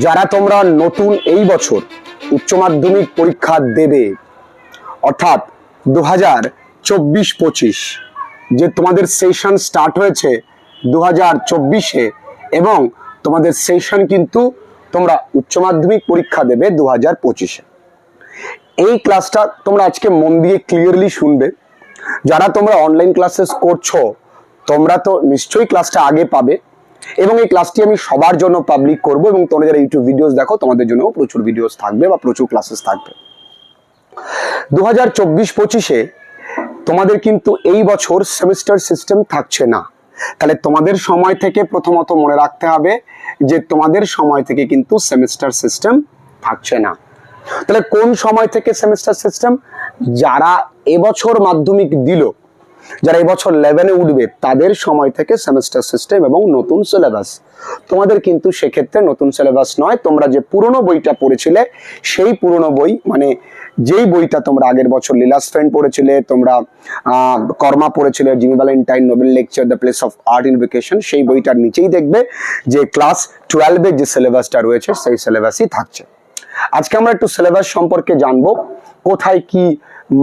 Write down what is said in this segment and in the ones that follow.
যারা তোমরা নতুন এই বছর উচ্চ মাধ্যমিক পরীক্ষা দেবে, অর্থাৎ দু হাজার চব্বিশ পঁচিশ, যে তোমাদের সেশন স্টার্ট হয়েছে দু হাজার চব্বিশে এবং তোমাদের সেশন কিন্তু তোমরা উচ্চ মাধ্যমিক পরীক্ষা দেবে দু হাজার পঁচিশে। এই ক্লাসটা তোমরা আজকে মন দিয়ে ক্লিয়ারলি শুনবে। যারা তোমরা অনলাইন ক্লাসেস করছ, তোমরা তো নিশ্চয়ই ক্লাসটা আগে পাবে। এবং এই ক্লাসটি আমি সবার জন্য পাবলিক করব এবং তোমরা যারা ইউটিউব ভিডিওস দেখো, তোমাদের জন্য প্রচুর ভিডিওস থাকবে বা প্রচুর ক্লাসেস থাকবে। দু হাজার চব্বিশ পঁচিশে তোমাদের কিন্তু এই বছর সেমিস্টার সিস্টেম থাকছে না। তাহলে তোমাদের সময় থেকে প্রথমত মনে রাখতে হবে যে তোমাদের সময় থেকে কিন্তু সেমিস্টার সিস্টেম থাকছে না। তাহলে কোন সময় থেকে সেমিস্টার সিস্টেম যারা এবছর মাধ্যমিক দিল যারা এবছর লেভেনে উঠবে, তাদের সময় থেকে সেমিস্টার সিস্টেম এবং নতুন সিলেবাস তোমাদের কিন্তু সেক্ষেত্রে নতুন সিলেবাস নয়, তোমরা যে পুরনো বইটা পড়েছিলে, সেই পুরনো বই মানে যেই বইটা তোমরা আগের বছর লীলাস ফ্রেন্ড পড়েছিলে, তোমরা কর্মা পড়েছিলে Jimmy Valentine Nobel lecture the place of art invocation সেই বইটার নিচেই দেখবে যে ক্লাস টুয়েলভের যে সিলেবাসটা রয়েছে, সেই সিলেবাসই থাকছে। আজকে আমরা একটু সিলেবাস সম্পর্কে জানব, কোথায় কি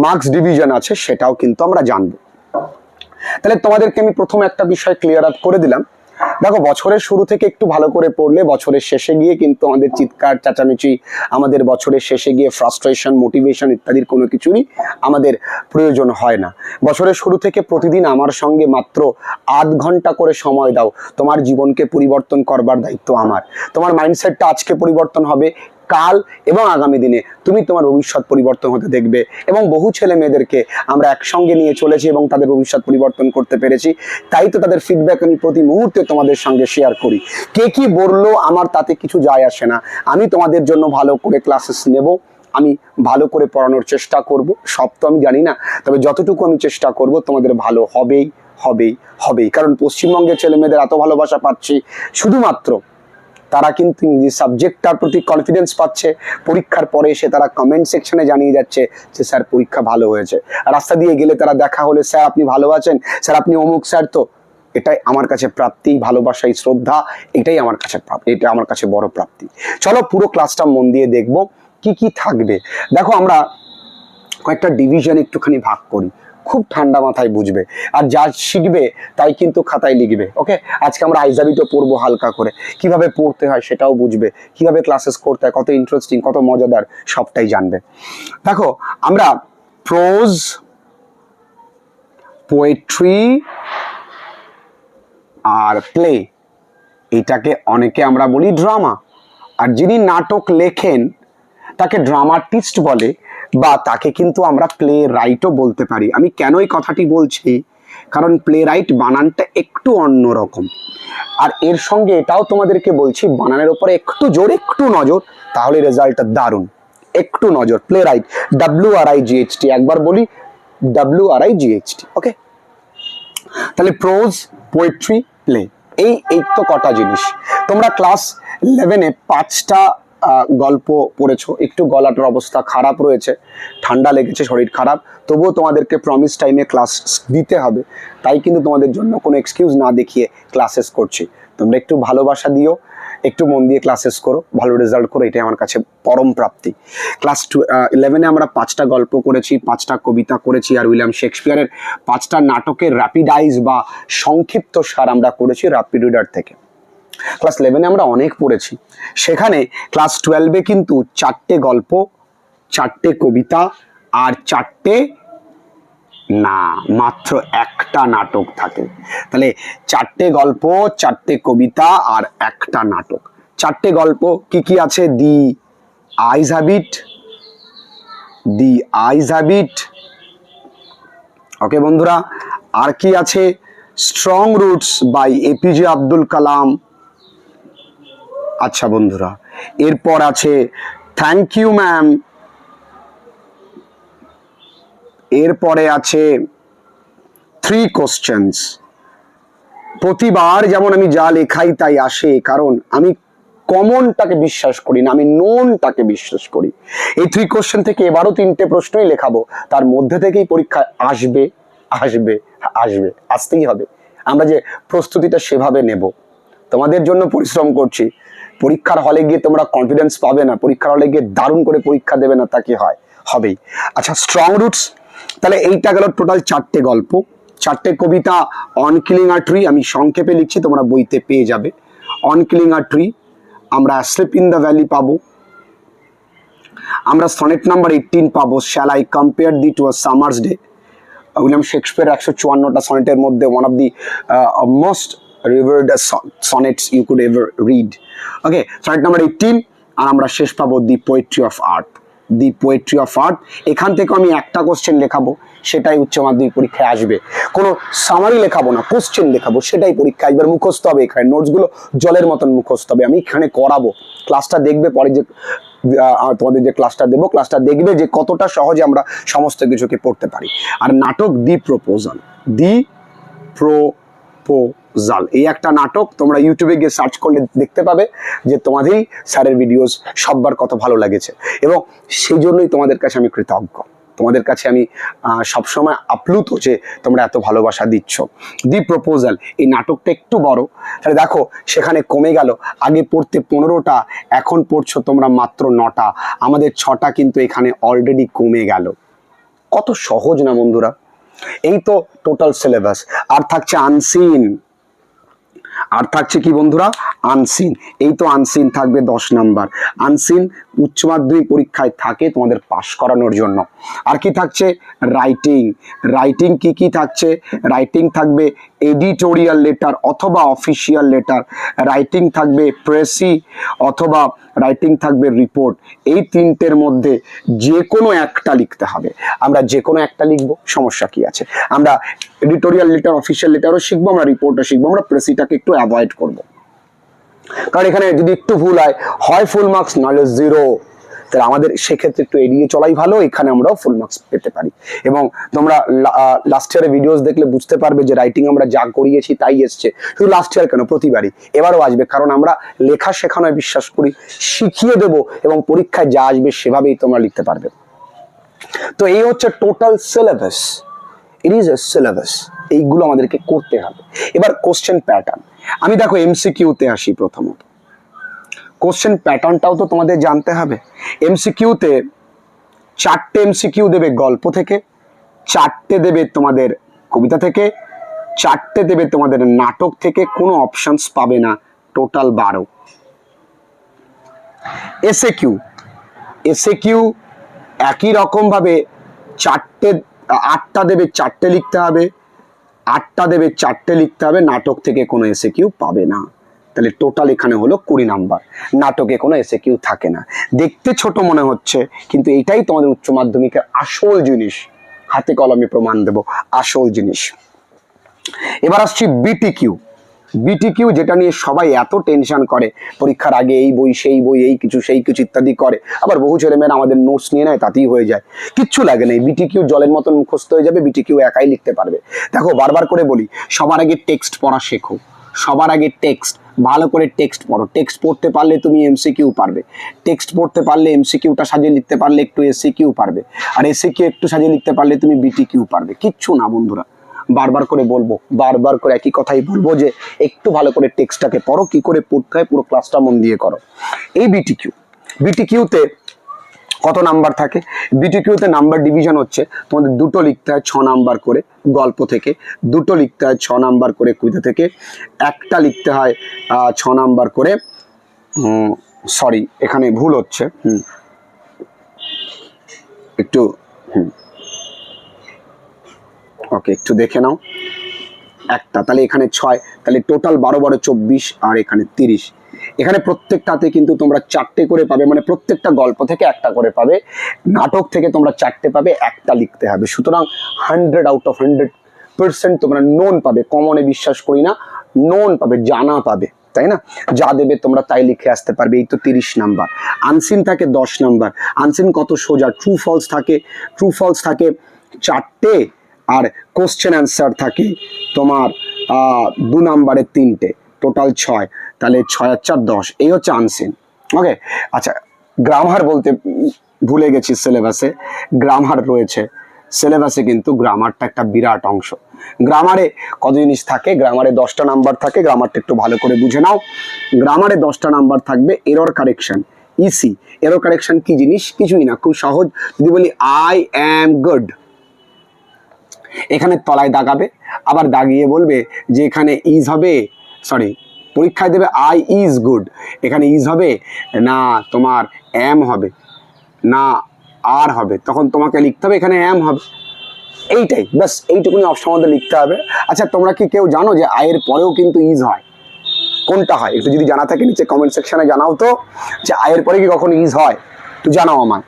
মার্কস ডিভিশন আছে সেটাও কিন্তু আমরা জানব। তাহলে তোমাদেরকে আমি প্রথম একটা বিষয় ক্লিয়ার আপ করে দিলাম। দেখো, বছরের শুরু থেকে একটু ভালো করে পড়লে বছরের শেষে গিয়ে কিন্তু আমাদের চিৎকার, চাচামেচি, আমাদের বছরের শেষে গিয়ে ফ্রাস্ট্রেশন মোটিভেশন ইত্যাদির কোনো কিছুরই আমাদের প্রয়োজন হয় না। বছরের শুরু থেকে প্রতিদিন আমার সঙ্গে মাত্র আধ ঘণ্টা করে সময় দাও। তোমার জীবনকে পরিবর্তন করবার দায়িত্ব আমার। তোমার মাইন্ডসেটটা আজকে পরিবর্তন হবে কাল এবং আগামী দিনে তুমি তোমার ভবিষ্যৎ পরিবর্তন হতে দেখবে এবং বহু ছেলে মেয়েদেরকে আমরা একসঙ্গে নিয়ে চলেছি এবং তাদের ভবিষ্যৎ পরিবর্তন করতে পেরেছি। তাই তো তাদের ফিডব্যাক আমি প্রতি মুহূর্তে তোমাদের সঙ্গে শেয়ার করি। কে কি বলল আমার তাতে কিছু যায় আসে না। আমি তোমাদের জন্য ভালো করে ক্লাসেস নেব। আমি ভালো করে পড়ানোর চেষ্টা করব। সব তো আমি জানি না। তবে যতটুকু আমি চেষ্টা করব তোমাদের ভালো হবেই হবেই হবেই। কারণ পশ্চিমবঙ্গের ছেলে মেয়েদের এত ভালোবাসা পাচ্ছি। শুধুমাত্র তারা কিন্তু ইংরেজি সাবজেক্টটার প্রতি কনফিডেন্স পাচ্ছে। পরীক্ষার পরে এসে তারা কমেন্ট সেকশনে জানিয়ে যাচ্ছে যে, স্যার, পরীক্ষা ভালো হয়েছে। রাস্তা দিয়ে গেলে তারা দেখা হলে, স্যার, আপনি ভালো আছেন? স্যার, আপনি অমুক, স্যার, তো। এটাই আমার কাছে প্রাপ্তি ভালোবাসাই শ্রদ্ধা, এটাই আমার কাছে প্রাপ্তি, এটা আমার কাছে বড় প্রাপ্তি। চলো পুরো ক্লাসটা মন দিয়ে দেখব কি কি থাকবে। দেখো আমরা কয়েকটা ডিভিশন একটুখানি ভাগ করি। খুব ঠান্ডা মাথায় বুঝবে। আর যা শিখবে তাই কিন্তু খাতায় লিখবে ওকে আজকে আমরা আইজাবিটো পড়ব হালকা করে। কীভাবে পড়তে হয় সেটাও বুঝবে। কীভাবে ক্লাসেস করতে হয়, কত ইন্টারেস্টিং কত মজাদার, সবটাই জানবে। দেখো, আমরা প্রোজ পোয়েট্রি আর প্লে এটাকে অনেকে আমরা বলি ড্রামা আর যিনি নাটক লেখেন, তাকে ড্রামাটিস্ট বলে বা তাকে কিন্তু আমরা প্লে রাইটও বলতে পারি। আমি কেন এই কথাটি বলছি? কারণ প্লে রাইট বানানটা একটু অন্যরকম আর এর সঙ্গে এটাও তোমাদেরকে বলছি, বানানের উপরে একটু জোর, একটু নজর, তাহলে রেজাল্টটা দারুণ। একটু নজর playwright W R I G H T একবার বলি ডাব্লিউ আর আই জিএইচটি ওকে তাহলে প্রোজ পোয়েট্রি প্লে এই এই তো কটা জিনিস। তোমরা ক্লাস ইলেভেনে পাঁচটা গল্প পড়েছো, একটু গলাটার অবস্থা খারাপ রয়েছে, ঠান্ডা লেগেছে, শরীর খারাপ, তবুও তোমাদেরকে প্রমিস টাইমে ক্লাস দিতে হবে, তাই কিন্তু তোমাদের জন্য কোনো এক্সকিউজ না দেখিয়ে ক্লাসেস করছি। তোমরা একটু ভালোবাসা দিও, একটু মন দিয়ে ক্লাসেস করো, ভালো রেজাল্ট করো, এটাই আমার কাছে পরম প্রাপ্তি। ক্লাস টু ইলেভেনে আমরা পাঁচটা গল্প করেছি, পাঁচটা কবিতা করেছি, আর উইলিয়াম শেক্সপিয়ারের পাঁচটা নাটকের র্যাপিডাইজ বা সংক্ষিপ্ত সার আমরা করেছি র্যাপিড রিডার থেকে। ক্লাস ইলেভেনে আমরা অনেক পড়েছি। সেখানে ক্লাস টুয়েলভে কিন্তু চারটে গল্প, চারটে কবিতা আর চারটে না, মাত্র একটা নাটক থাকে। তাহলে চারটে গল্প, চারটে কবিতা আর একটা নাটক। চারটে গল্প কি কি আছে? দি আইজ হ্যাবিট দি আইজ হ্যাবিট ওকে বন্ধুরা, আর কি আছে? Strong roots by APJ Abdul Kalam আচ্ছা বন্ধুরা, এরপর আছে থ্যাংক ইউ ম্যাম এরপরে আছে থ্রি কোশ্চেন্স প্রতিবার যেমন আমি যা লেখাই তাই আসে, কারণ আমি কমনটাকে বিশ্বাস করি না, আমি নোনটাকে বিশ্বাস করি। এই থ্রি কোশ্চেন থেকে এবারও তিনটে প্রশ্নই লেখাবো, তার মধ্যে থেকেই পরীক্ষা আসবে আসবে আসবে, আসতেই হবে। আমরা যে প্রস্তুতিটা সেভাবে নেব, তোমাদের জন্য পরিশ্রম করছি। পরীক্ষার হলে গিয়ে তোমরা কনফিডেন্স পাবে না, পরীক্ষার হলে গিয়ে দারুণ করে পরীক্ষা দেবে না, তা কি হয়? হবেই। আচ্ছা স্ট্রং রুটস তাহলে এইটা গেল টোটাল চারটে গল্প। চারটে কবিতা অন কিলিং আ ট্রি আমি সংক্ষেপে লিখছি, তোমরা বইতে পেয়ে যাবে। অন কিলিং আ ট্রি আমরা স্লিপ ইন দ্য ভ্যালি পাবো। আমরা সনেট নাম্বার এইটিন পাবো। Shall I compare thee to a summer's day William Shakespeare একশো চুয়ান্নটা সনেটের মধ্যে one of the most revered sonnets you could ever read okay sonnet number eighteen আর আমরা শেষ পাবো the poetry of art the poetry of art এখান থেকে আমি একটা কোশ্চেন লেখাবো, সেটাই উচ্চ মাধ্যমিক পরীক্ষায় আসবে। কোনো সামারি লেখাবো না কোশ্চেন লেখাবো, সেটাই পরীক্ষায় একবার মুখস্থ হবে এখানে নোটসগুলো জলের মতন মুখস্থ হবে। আমি এখানে করাবো। ক্লাসটা দেখবে পরে যে তোমাদের যে ক্লাসটা দেবো ক্লাসটা দেখবে যে কতটা সহজে আমরা সমস্ত কিছুকে পড়তে পারি। আর নাটক দি প্রপোজাল দি প্রপোজাল এই একটা নাটক তোমরা ইউটিউবে গিয়ে সার্চ করলে দেখতে পাবে যে তোমাদেরই স্যারের ভিডিওস সববার কত ভালো লাগেছে। এবং সেই জন্যই তোমাদের কাছে আমি কৃতজ্ঞ। তোমাদের কাছে আমি সবসময় আপ্লুত যে তোমরা এত ভালোবাসা দিচ্ছ। দি প্রপোজাল এই নাটকটা একটু বড়। তাহলে দেখো, সেখানে কমে গেল। আগে পড়তে পনেরোটা, এখন পড়ছো তোমরা মাত্র নটা। আমাদের ছটা কিন্তু এখানে অলরেডি কমে গেল। কত সহজ না বন্ধুরা? এই তো টোটাল সিলেবাস আর থাকছে আনসিন আর থাকছে কি বন্ধুরা? আনসিন। এই তো আনসিন থাকবে দশ নাম্বার। আনসিন উচ্চ মাধ্যমিক পরীক্ষায় থাকে তোমাদের পাশ করানোর জন্য। আর কি থাকছে? রাইটিং। রাইটিং কি কি থাকছে? রাইটিং থাকবে এডিটোরিয়াল লেটার অথবা অফিসিয়াল লেটার। রাইটিং থাকবে প্রেসি অথবা রাইটিং থাকবে রিপোর্ট। এই তিনটের মধ্যে যে কোনো একটা লিখতে হবে। আমরা যে কোনো একটা লিখব, সমস্যা কি আছে? আমরা এডিটোরিয়াল লেটার, অফিসিয়াল লেটারও শিখব, আমরা রিপোর্টও শিখব। আমরা প্রেসিটাকে একটু অ্যাভয়েড করব। কারণ এখানে যদি একটু ভুল হয় ফুল মার্কস নাহলে জিরো তাহলে আমাদের সেক্ষেত্রে একটু এড়িয়ে চলাই ভালো, এখানে আমরাও ফুল মার্কস পেতে পারি। এবং তোমরা লাস্ট ইয়ারের ভিডিওস দেখলে বুঝতে পারবে যে রাইটিং আমরা যা করিয়েছি তাই এসছে। শুধু লাস্ট ইয়ার কেন, প্রতিবারই। এবারও আসবে, কারণ আমরা লেখা শেখানোয় বিশ্বাস করি, শিখিয়ে দেব এবং পরীক্ষায় যা আসবে সেভাবেই তোমরা লিখতে পারবে। তো এই হচ্ছে total syllabus it is a syllabus এইগুলো আমাদেরকে করতে হবে। এবার কোশ্চেন প্যাটার্ন আমি দেখো এমসিকিউতে আসি প্রথমত। কোশ্চেন প্যাটার্নটাও তো তোমাদের জানতে হবে। এমসিকিউতে চারটে এমসিকিউ দেবে গল্প থেকে, চারটে দেবে তোমাদের কবিতা থেকে, চারটে দেবে তোমাদের নাটক থেকে, কোনো অপশনস পাবে না টোটাল বারো। এসে কিউ এসে কিউ একই রকমভাবে চারটে আটটা দেবে, চারটে লিখতে হবে। আটটা দেবে, চারটে লিখতে হবে, নাটক থেকে কোনো এসে কিউ পাবে না। তাহলে টোটাল এখানে হলো কুড়ি নাম্বার। নাটকে কোনো এসে কিউ থাকে না। দেখতে ছোট মনে হচ্ছে, কিন্তু এটাই তোমাদের উচ্চ মাধ্যমিকের আসল জিনিস। হাতে কলমে প্রমাণ দেব, আসল জিনিস। এবার আসছি বিটি কিউ বিটি কিউ যেটা নিয়ে সবাই এত টেনশন করে। পরীক্ষার আগে এই বই, সেই বই, এই কিছু, সেই কিছু ইত্যাদি করে। আবার বহু ছেলেমেয়েরা আমাদের নোটস নিয়ে নেয়, তাতেই হয়ে যায়। কিচ্ছু লাগে না। বিটি কিউ জলের মতন মুখস্থ হয়ে যাবে বিটি কিউ একাই লিখতে পারবে। দেখো, বারবার করে বলি, সবার আগে টেক্সট পড়া শেখো। সবার আগে টেক্সট ভালো করে টেক্সট পড়ো। টেক্সট পড়তে পারলে তুমি এমসিকিউ পারবে। টেক্সট পড়তে পারলে এমসিকিউটা সাজিয়ে লিখতে পারলে একটু এসিকিউ পারবে। আর এসিকিউ একটু সাজিয়ে লিখতে পারলে তুমি বিটি কিউ পারবে। কিচ্ছু না, বন্ধুরা। বারবার করে বলব, বারবার করে একই কথাই বলব যে একটু ভালো করে টেক্সটটাকে পড়ো, কি করে পড়তে হয়, পুরো ক্লাসটা মন দিয়ে করো। এই বিটি কিউ বিটি কিউতে কত নাম্বার থাকে? বিটি কিউতে নাম্বার ডিভিশন হচ্ছে, তোমাদের দুটো লিখতে হয় ছ নাম্বার করে গল্প থেকে, দুটো লিখতে হয় ছ নাম্বার করে কবিতা থেকে, একটা লিখতে হয় ছ নাম্বার করে সরি এখানে ভুল হচ্ছে, হুম, একটু, হুম ওকে, একটু দেখে নাও। একটা, তাহলে এখানে ছয়, তাহলে টোটাল বারো বারো চব্বিশ আর এখানে তিরিশ। এখানে প্রত্যেকটাতে কিন্তু তোমরা চারটে করে পাবে মানে প্রত্যেকটা গল্প থেকে একটা করে পাবে, নাটক থেকে তোমরা চারটে পাবে, একটা লিখতে হবে। সুতরাং hundred out of hundred percent তোমরা নোন পাবে কমনে বিশ্বাস করি না নোন পাবে, জানা পাবে, তাই না? যা দেবে তোমরা তাই লিখে আসতে পারবে, এই তো তিরিশ নাম্বার। আনসিন থাকে দশ নাম্বার। আনসিন কত সোজা ট্রু ফলস থাকে ট্রু ফলস থাকে চারটে আর কোশ্চেন অ্যান্সার থাকে তোমার দু নাম্বারের তিনটে টোটাল ছয়, তাহলে ছয় আর চার দশ, এই হচ্ছে আনসিন ওকে আচ্ছা গ্রামার বলতে ভুলে গেছি সিলেবাসে গ্রামার রয়েছে সিলেবাসে কিন্তু গ্রামারটা একটা বিরাট অংশ গ্রামারে কত জিনিস থাকে গ্রামারে দশটা নাম্বার থাকে গ্রামারটা একটু ভালো করে বুঝে নাও গ্রামারে দশটা নাম্বার থাকবে error correction EC error correction কি জিনিস? কিছুই না, খুব সহজ, যদি বলি আই অ্যাম গুড এখানে তলায় দাগাবে, আবার দাগিয়ে বলবে যে এখানে ইজ হবে সরি পরীক্ষায় দেবে আই ইজ গুড এখানে ইজ হবে, না তোমার অ্যাম হবে, না আর হবে, তখন তোমাকে লিখতে হবে এখানে অ্যাম হবে। এইটাই, ব্যাস, এইটুকুনি অপশন আমাদের লিখতে হবে। আচ্ছা তোমরা কি কেউ জানো যে আয়ের পরেও কিন্তু ইজ হয়? কোনটা হয়? একটু যদি জানা থাকে নিচে কমেন্ট সেকশনে জানাও তো, যে আয়ের পরে কি কখনো ইজ হয়? একটু জানাও আমার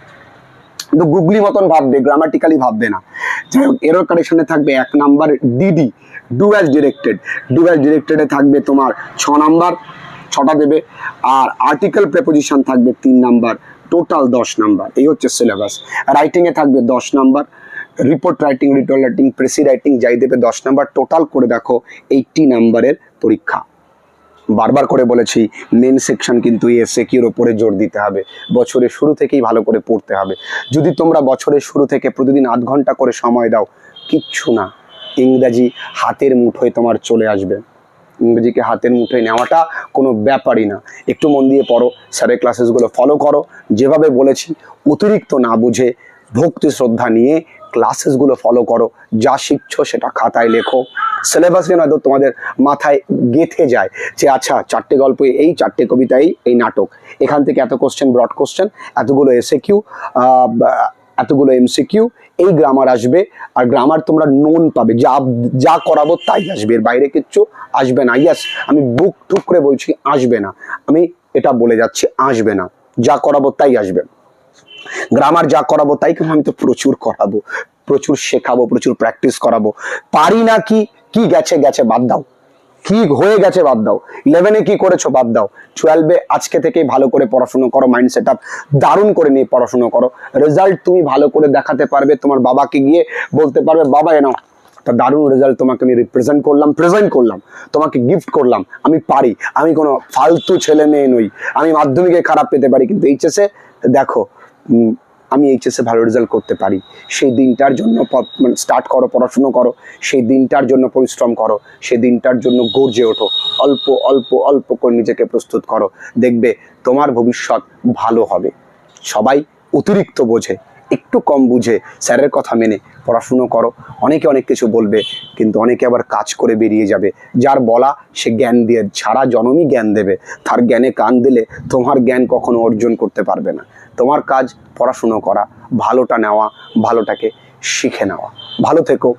কিন্তু গুগলি মতন ভাববে গ্রামাটিক্যালি ভাববে না। যাই হোক এরর কারেকশনে থাকবে এক number DD do as directed do as ডিরেক্টেডে থাকবে তোমার ছ নাম্বার ছটা দেবে। আর আর্টিকেল প্রেপোজিশন থাকবে তিন নাম্বার টোটাল দশ নাম্বার এই হচ্ছে সিলেবাস রাইটিংয়ে থাকবে দশ number report writing return writing precis writing যাই দেবে দশ নাম্বার টোটাল করে দেখো এইটটি নাম্বারের পরীক্ষা। বারবার করে বলেছি মেন সেকশন কিন্তু এসএকিউর ওপরে জোর দিতে হবে। বছরের শুরু থেকেই ভালো করে পড়তে হবে। যদি তোমরা বছরের শুরু থেকে প্রতিদিন আধ ঘণ্টা করে সময় দাও, কিচ্ছু না। ইংরাজি হাতের মুঠোয় তোমার চলে আসবে। ইংরেজিকে হাতের মুঠোয় নেওয়াটা কোনো ব্যাপারই না। একটু মন দিয়ে পড়ো স্যারের ক্লাসেসগুলো ফলো করো। যেভাবে বলেছি, অতিরিক্ত না বুঝে ভক্তি শ্রদ্ধা নিয়ে ক্লাসেসগুলো ফলো করো, যা শিখছো সেটা খাতায় লেখো। সিলেবাসে নয়তো তোমাদের মাথায় গেথে যায় যে আচ্ছা চারটে গল্প এই, চারটে কবিতা এই এই নাটক। এখান থেকে এত কোশ্চেন ব্রড কোশ্চেন এতগুলো এসে কিউ এতগুলো এমসিকিউ এই গ্রামার আসবে। আর গ্রামার তোমরা নোন পাবে। যা যা করাবো তাই আসবে। এর বাইরে কিচ্ছু আসবে না। ইয়াস আমি বুক টুক করে বলছি আসবে না। আমি এটা বলে যাচ্ছি, আসবে না। যা করাবো তাই আসবে। গ্রামার যা করাবো, তাই কিন্তু আমি তো প্রচুর করাবো, প্রচুর শেখাবো, প্রচুর প্র্যাকটিস করাবো। পারি না কি? কি গেছে গেছে বাদ দাও। কি হয়ে গেছে বাদ দাও। ইলেভেনে কি করেছ বাদ দাও। টুয়েলভে আজকে থেকেই ভালো করে পড়াশুনো করো মাইন্ড সেট দারুণ করে নিয়ে পড়াশুনো করো। রেজাল্ট তুমি ভালো করে দেখাতে পারবে, তোমার বাবাকে গিয়ে বলতে পারবে, বাবা এনাও তা দারুণ রেজাল্ট তোমাকে আমি রিপ্রেজেন্ট করলাম প্রেজেন্ট করলাম, তোমাকে গিফট করলাম, আমি পারি, আমি কোনো ফালতু ছেলে মেয়ে নই, আমি মাধ্যমিকে খারাপ পেতে পারি। কিন্তু এইচএসে দেখো আমি এইচএসে ভালো রেজাল্ট করতে পারি। সেই দিনটার জন্য স্টার্ট করো, পড়াশুনো করো, সেই দিনটার জন্য পরিশ্রম করো, সেই দিনটার জন্য গর্জে ওঠো, অল্প অল্প অল্প করে নিজেকে প্রস্তুত করো। দেখবে তোমার ভবিষ্যৎ ভালো হবে। সবাই অতিরিক্ত বোঝে, একটু কম বুঝে, স্যারের কথা মেনে পড়াশুনো করো। অনেকে অনেক কিছু বলবে, কিন্তু অনেকে আবার কাজ করে বেরিয়ে যাবে। যার বলা, সে জ্ঞান দিয়ে, সারা জনমই জ্ঞান দেবে। তার জ্ঞানে কান দিলে তোমার জ্ঞান কখনো অর্জন করতে পারবে না। তোমার কাজ পড়াশুনো করা ভালোটা নেওয়া ভালোটাকে শিখে নেওয়া। ভালো থেকো।